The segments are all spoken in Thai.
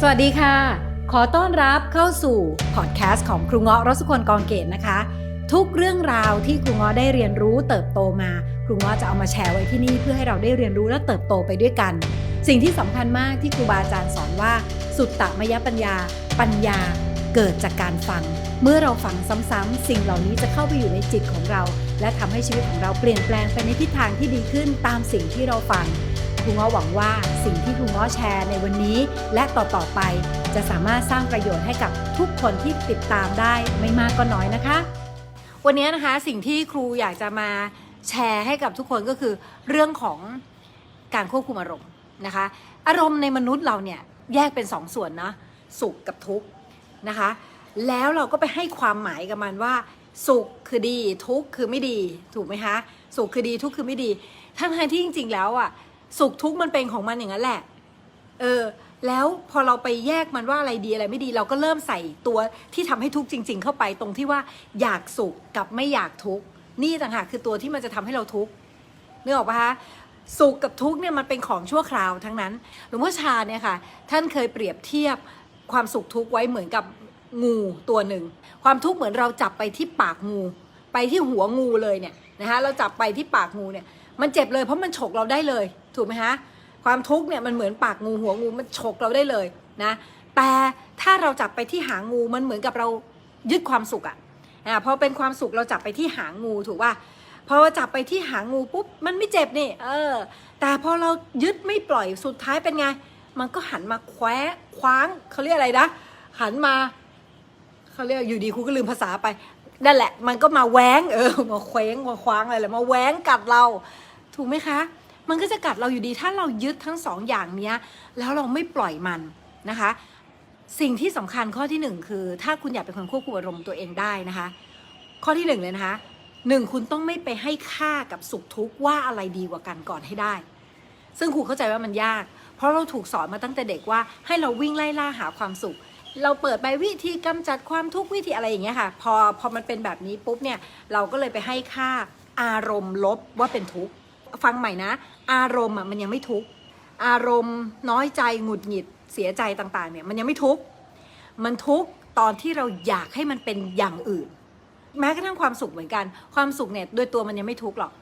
สวัสดีค่ะ ขอต้อนรับเข้าสู่พอดแคสต์ของครูเงาะรสคนกองเกตนะคะ ทุกเรื่องราวที่ครูเงาะได้เรียนรู้เติบโตมา ครูเงาะจะเอามาแชร์ไว้ที่นี่เพื่อให้เราได้เรียนรู้และเติบโตไปด้วยกัน สิ่งที่สำคัญมากที่ครูบาอาจารย์สอนว่า สุตตมยปัญญา ปัญญาเกิดจากการฟัง เมื่อเราฟังซ้ำๆสิ่งเหล่านี้จะเข้าไปอยู่ในจิตของเรา และทำให้ชีวิตของเราเปลี่ยนแปลงไปในทิศทางที่ดีขึ้นตามสิ่งที่เราฟัง ครูงาะหวังว่าสิ่งที่ครูงาะแชร์ในวันนี้ และต่อๆไปจะสามารถสร้างประโยชน์ให้กับทุกคนที่ติดตามได้ไม่มากก็น้อยนะคะ วันนี้นะคะสิ่งที่ครูอยากจะมาแชร์ให้กับทุกคนก็คือ เรื่องของการควบคุมอารมณ์นะคะ อารมณ์ในมนุษย์เราเนี่ยแยกเป็นสองส่วนนะสุขกับทุกข์นะคะ แล้วเราก็ไปให้ความหมายกับมันว่า สุขคือดีทุกข์คือไม่ดีถูกไหมคะสุขคือดีทุกข์คือไม่ดีทั้งทที่จริง ๆ แล้วอะ สุขทุกข์มันเป็นของมันอย่างนั้นแหละ เออ แล้วพอเราไปแยกมันว่าอะไรดีอะไรไม่ดี เราก็เริ่มใส่ตัวที่ทำให้ทุกข์จริง ๆ เข้าไปตรงที่ว่าอยากสุขกับไม่อยากทุกข์นี่ต่างหากคือตัวที่มันจะทำให้เราทุกข์นึกออกปะคะสุขกับทุกข์เนี่ยมันเป็นของชั่วคราวทั้งนั้นหลวงพ่อชาเนี่ยค่ะ ท่านเคยเปรียบเทียบความสุขทุกข์ไว้เหมือนกับงูตัวหนึ่ง ความทุกข์เหมือนเราจับไปที่ปากงู ไปที่หัวงูเลยเนี่ยนะคะเราจับไปที่ปากงูเนี่ย มันเจ็บเลยเพราะมันฉกเราได้เลย ถูกไหมคะความทุกข์เนี่ยมันเหมือนปากงูหัวงูมันฉกเราได้เลยนะแต่ถ้าเราจับไปที่หางงูมันเหมือนกับเรายึดความสุขอะอะพอเป็นความสุขเราจับไปที่หางงูถูกป่ะพอจับไปที่หางงูปุ๊บมันไม่เจ็บนี่ เออ แต่พอเรายึดไม่ปล่อยสุดท้ายเป็นไง มันก็หันมาแควะคว้างเขาเรียกอะไรนะหันมาเขาเรียกอยู่ดีครูก็ลืมภาษาไปนั่นแหละ มันก็มาแหวงเออมาเคว้งมาคว้างอะไรแหละมาแหวงกัดเรา ถูกไหมคะ มันก็จะกัดเราอยู่ดีถ้าเรายึดทั้งสองอย่างเนี้ย แล้วเราไม่ปล่อยมันนะคะ สิ่งที่สำคัญข้อที่หนึ่งคือ ถ้าคุณอยากเป็นคนควบคุมอารมณ์ตัวเองได้นะคะ ข้อที่หนึ่งเลยนะคะหนึ่งคุณต้องไม่ไปให้ค่ากับสุขทุกข์ว่าอะไรดีกว่ากันก่อนให้ได้ ซึ่งครูเข้าใจว่ามันยาก เพราะเราถูกสอนมาตั้งแต่เด็กว่าให้เราวิ่งไล่ล่าหาความสุข เราเปิดไปวิธีกำจัดความทุกข์วิธีอะไรอย่างเงี้ยค่ะ พอพอมันเป็นแบบนี้ปุ๊บเนี่ยเราก็เลยไปให้ค่าอารมณ์ลบว่าเป็นทุกข์ ฟังใหม่นะ อารมณ์อะมันยังไม่ทุกข์อารมณ์น้อยใจหงุดหงิดเสียใจต่างๆ เนี่ย มันยังไม่ทุกข์มันทุกข์ตอนที่เราอยากให้มันเป็นอย่างอื่น แม้กระทั่งความสุขเหมือนกัน ความสุขเนี่ยโดยตัวมันยังไม่ทุกข์หรอก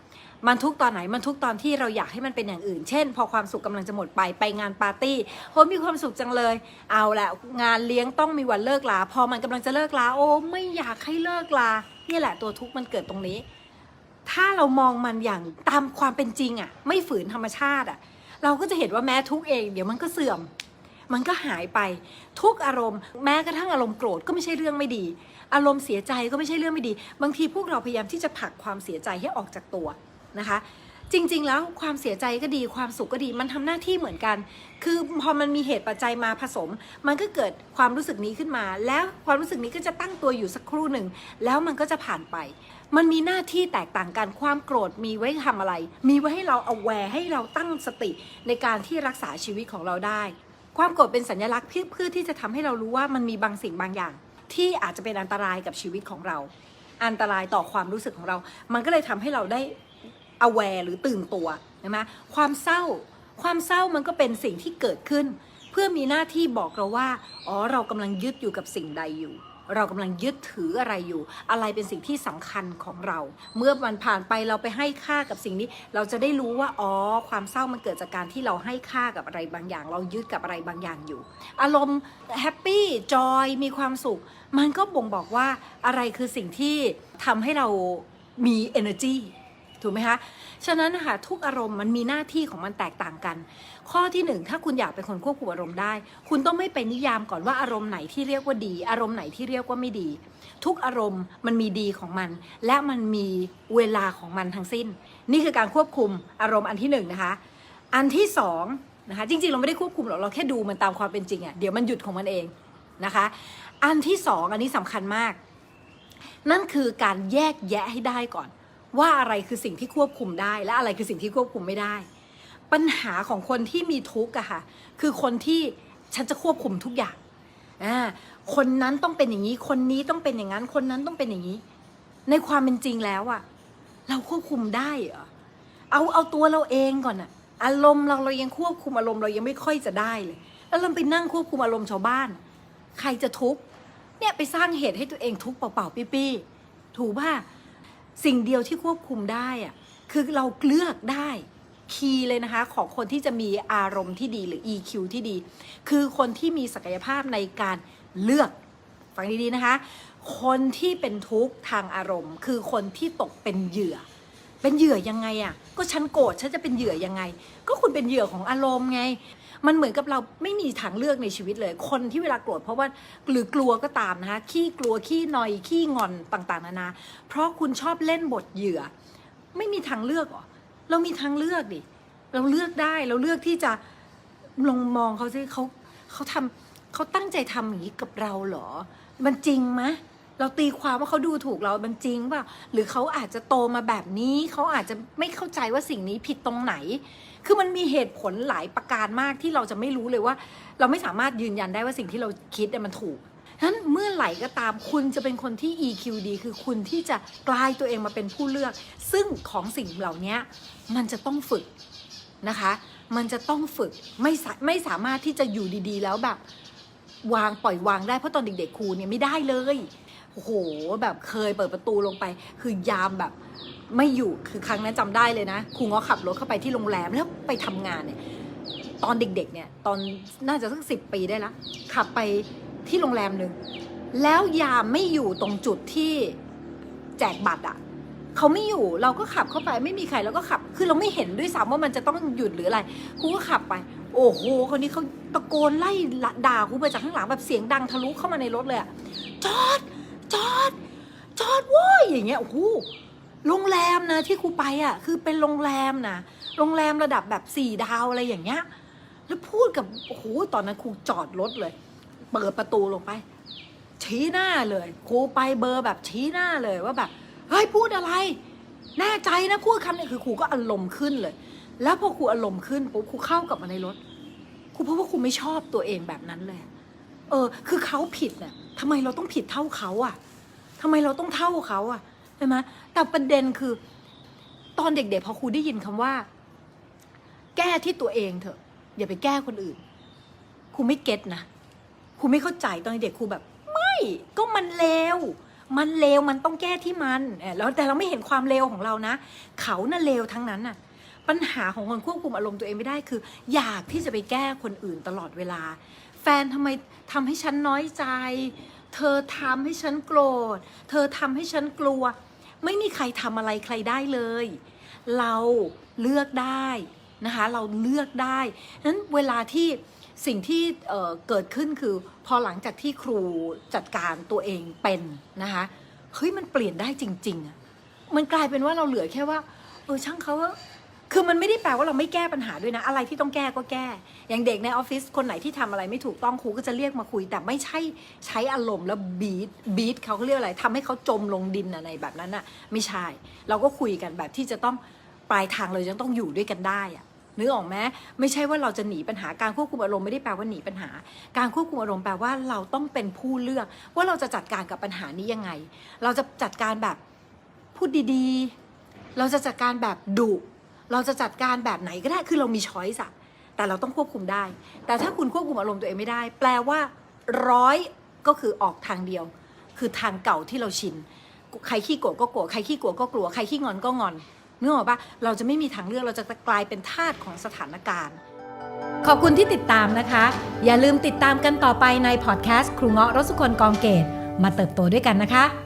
มันทุกตอนไหน มันทุกตอนที่เราอยากให้มันเป็นอย่างอื่น เช่น พอความสุขกำลังจะหมดไป ไปงานปาร์ตี้โหมีความสุขจังเลย เอาละงานเลี้ยงต้องมีวันเลิกลา พอมันกำลังจะเลิกลา โอ้ ไม่อยากให้เลิกลา นี่แหละตัวทุกข์มันเกิดตรงนี้ ถ้าเรามองมันอย่างตามความเป็นจริงอะไม่ฝืนธรรมชาติอะเราก็จะเห็นว่าแม้ทุกเอง เดี๋ยวมันก็เสื่อม มันก็หายไป ทุกอารมณ์ แม้กระทั่งอารมณ์โกรธก็ไม่ใช่เรื่องไม่ดี อารมณ์เสียใจก็ไม่ใช่เรื่องไม่ดี บางทีพวกเราพยายามที่จะผลักความเสียใจให้ออกจากตัวนะคะ จริง ๆ แล้วความเสียใจก็ดีความสุขก็ดี มันทำหน้าที่เหมือนกัน คือพอมันมีเหตุปัจจัยมาผสม มันก็เกิดความรู้สึกนี้ขึ้นมา แล้วความรู้สึกนี้ก็จะตั้งตัวอยู่สักครู่หนึ่งแล้วมันก็จะผ่านไป มันมีหน้าที่แตกต่างกันความโกรธมีไว้ทำอะไร มีไว้ให้เราเอาแวร์ให้เราตั้งสติในการที่รักษาชีวิตของเราได้ ความโกรธเป็นสัญลักษณ์เพื่อเพื่อที่จะทำให้เรารู้ว่ามันมีบางสิ่งบางอย่าง ที่อาจจะเป็นอันตรายกับชีวิตของเรา อันตรายต่อความรู้สึกของเรา มันก็เลยทำให้เราได้ aware หรือตื่นตัวใช่ไหมความเศร้า ความเศร้ามันก็เป็นสิ่งที่เกิดขึ้น เพื่อมีหน้าที่บอกเราว่า อ๋อ เรากำลังยึดอยู่กับสิ่งใดอยู่ เรากำลังยึดถืออะไรอยู่ อะไรเป็นสิ่งที่สำคัญของเรา เมื่อมันผ่านไปเราไปให้ค่ากับสิ่งนี้ เราจะได้รู้ว่าอ๋อความเศร้ามันเกิดจากการที่เราให้ค่ากับอะไรบางอย่าง เรายึดกับอะไรบางอย่างอยู่ อารมณ์แฮปปี้จอยมีความสุข มันก็บ่งบอกว่าอะไรคือสิ่งที่ทำให้เรามี energy ถูกไหมคะฉะนั้นนะคะทุกอารมณ์มันมีหน้าที่ของมันแตกต่างกัน ข้อที่หนึ่งถ้าคุณอยากเป็นคนควบคุมอารมณ์ได้ คุณต้องไม่ไปนิยามก่อนว่าอารมณ์ไหนที่เรียกว่าดี อารมณ์ไหนที่เรียกว่าไม่ดี ทุกอารมณ์มันมีดีของมัน และมันมีเวลาของมันทั้งสิ้น นี่คือการควบคุมอารมณ์อันที่หนึ่งนะคะอันที่สองนะคะจริงๆเราไม่ได้ควบคุมหรอกเราแค่ดูมันตามความเป็นจริงอะ่ะเดี๋ยวมันหยุดของมันเองนะคะ อันที่สองอันนี้สำคัญมาก นั่นคือการแยกแยะให้ได้ก่อน ว่าอะไรคือสิ่งที่ควบคุมได้ และอะไรคือสิ่งที่ควบคุมไม่ได้ ปัญหาของคนที่มีทุกข์อะค่ะ คือคนที่ฉันจะควบคุมทุกอย่างอ่าคนนั้นต้องเป็นอย่างนี้ คนนี้ต้องเป็นอย่างนั้น คนนั้นต้องเป็นอย่างนี้ ในความเป็นจริงแล้วอะเราควบคุมได้เหรอเอาเอาตัวเราเองก่อนอะอารมณ์เราเรายังควบคุมอารมณ์เรายังไม่ค่อยจะได้เลยแแล้วเราไปนั่งควบคุมอารมณ์ชาวบ้าน ใครจะทุกข์เนี่ยไปสร้างเหตุให้ตัวเองทุกข์เปล่าๆปี้ๆถูกป่ะ สิ่งเดียวที่ควบคุมได้อะคือเราเลือกได้คีย์เลยนะคะ ของคนที่จะมีอารมณ์ที่ดีหรือ EQ ที่ดี คือคนที่มีศักยภาพในการเลือก ฟังดี ๆ นะคะ คนที่เป็นทุกข์ทางอารมณ์ คือคนที่ตกเป็นเหยื่อ เป็นเหยื่อยังไงอะ่ะ ก็ฉันโกรธฉันจะเป็นเหยื่อยังไง ก็คุณเป็นเหยื่อของอารมณ์ไง มันเหมือนกับเราไม่มีทางเลือกในชีวิตเลย คนที่เวลาโกรธเพราะว่าหรือกลัวก็ตามนะคะขี้กลัวขี้นอยขี้งอนต่างๆนานาเพราะคุณชอบเล่นบทเหยื่อ ไม่มีทางเลือกหรอเรามีทางเลือกดิเราเลือกได้เราเลือกที่จะลองมองเขาสิเขาเขาทำเขาตั้งใจทำอย่างนี้กับเราเหรอ มันจริงไหม เราตีความว่าเขาดูถูกเรามันจริงเปล่าหรือเขาอาจจะโตมาแบบนี้เขาอาจจะไม่เข้าใจว่าสิ่งนี้ผิดตรงไหน คือมันมีเหตุผลหลายประการมากที่เราจะไม่รู้เลยว่า เราไม่สามารถยืนยันได้ว่าสิ่งที่เราคิดมันถูกฉะนั้นเมื่อไหร่ก็ตามคุณจะเป็นคนที่ EQ ดีคือคุณที่จะกลายตัวเองมาเป็นผู้เลือก ซึ่งของสิ่งเหล่านี้มันจะต้องฝึกนะคะ มันจะต้องฝึกไม่ไม่สามารถที่จะอยู่ดีๆ แล้วแบบ วางปล่อยวางได้เพราะตอนเด็กๆครูเนี่ยไม่ได้เลยโอ้โหแบบเคยเปิดประตูลงไป คือยามแบบไม่อยู่คือครั้งนั้นจำได้เลยนะครูง้อขับรถเข้าไปที่โรงแรมแล้วไปทำงานเนี่ยตอนเด็กๆเนี่ยตอนน่าจะสักสิบปีได้ละขับไปที่โรงแรมหนึ่งแล้วยามไม่อยู่ตรงจุดที่แจกบัตรอะเขาไม่อยู่เราก็ขับเข้าไปไม่มีใครเราก็ขับ คือเราไม่เห็นด้วยซ้ำว่ามันจะต้องหยุดหรืออะไรครูก็ขับไป โอ้โหคนนี้เขาตะโกนไล่ด่าครูไปจากข้างหลังแบบเสียงดังทะลุเข้ามาในรถเลยอะจอดจอดจอดโว้ยอย่างเงี้ยโอ้โหโรงแรมนะที่ครูไปอะ คือเป็นโรงแรมนะโรงแรมระดับแบบสี่ดาวอะไรอย่างเงี้ย แล้วพูดกับโอ้โหตอนนั้นครูจอดรถเลย เปิดประตูลงไป ชี้หน้าเลยครูไปเบอร์แบบชี้หน้าเลยว่าแบบเฮ้ยพูดอะไร แน่ใจนะพูดคำนี้คือครูก็อารมณ์ขึ้นเลย แล้วพอครูอารมณ์ขึ้นปุ๊บครูเข้ากลับมาในรถครูเพราะว่าครูไม่ชอบตัวเองแบบนั้นเลย เออ คือเขาผิดน่ะทำไมเราต้องผิดเท่าเขาอะทำไมเราต้องเท่าเขาอะใช่ไหมแต่ประเด็นคือ ตอนเด็กๆพอครูได้ยินคำว่า แก้ที่ตัวเองเถอะ อย่าไปแก้คนอื่นครูไม่เก็ตนะครูไม่เข้าใจตอนเด็กครูแบบ ไม่ก็มันเลวมันเลวมันต้องแก้ที่มันแล้วแต่เราไม่เห็นความเลวของเรานะ เขาน่ะเลวทั้งนั้นน่ะ ปัญหาของคนควบคุมอารมณ์ตัวเองไม่ได้คือ อยากที่จะไปแก้คนอื่นตลอดเวลา แฟนทำไมทำให้ฉันน้อยใจ เธอทำให้ฉันโกรธ เธอทำให้ฉันกลัว ไม่มีใครทำอะไรใครได้เลย เราเลือกได้นะคะเราเลือกได้นั้นเวลาที่สิ่งที่เเกิดขึ้นคือพอหลังจากที่ครูจัดการตัวเองเป็นนะคะเฮ้ยมันเปลี่ยนได้จริงๆอะมันกลายเป็นว่าเราเหลือแค่ว่าเออช่างเขาว่า คือมันไม่ได้แปลว่าเราไม่แก้ปัญหาด้วยนะ อะไรที่ต้องแก้ก็แก้ อย่างเด็กในออฟฟิศคนไหนที่ทำอะไรไม่ถูกต้องครูก็จะเรียกมาคุย แต่ไม่ใช่ใช้อารมณ์แล้วบีทบีทเขาเขาเรียกอะไรทำให้เขาจมลงดินอะไรแบบนั้นน่ะ ไม่ใช่ เราก็คุยกันแบบที่จะต้องปลายทางเราจะต้องอยู่ด้วยกันได้อะนึกออกไหมไม่ใช่ว่าเราจะหนีปัญหาการควบคุมอารมณ์ไม่ได้แปลว่าหนีปัญหา การควบคุมอารมณ์แปลว่าเราต้องเป็นผู้เลือก ว่าเราจะจัดการกับปัญหานี้ยังไง เราจะจัดการแบบพูดดีๆ เราจะจัดการแบบดุ เราจะจัดการแบบไหนก็ได้คือเรามีช้อยส์อะแต่เราต้องควบคุมได้ แต่ถ้าคุณควบคุมอารมณ์ตัวเองไม่ได้ แปลว่าร้อยก็คือออกทางเดียว คือทางเก่าที่เราชิน ใครขี้โกรธก็โกรธใครขี้กลัวก็กลัวใครขี้งอนก็งอนนึกออกปะเราจะไม่มีทางเลือกเราจะกลายเป็นทาสของสถานการณ์ ขอบคุณที่ติดตามนะคะ อย่าลืมติดตามกันต่อไปในพอดแคสต์ครูเงาะรสุคนกองเกตมาเติบโตด้วยกันนะคะ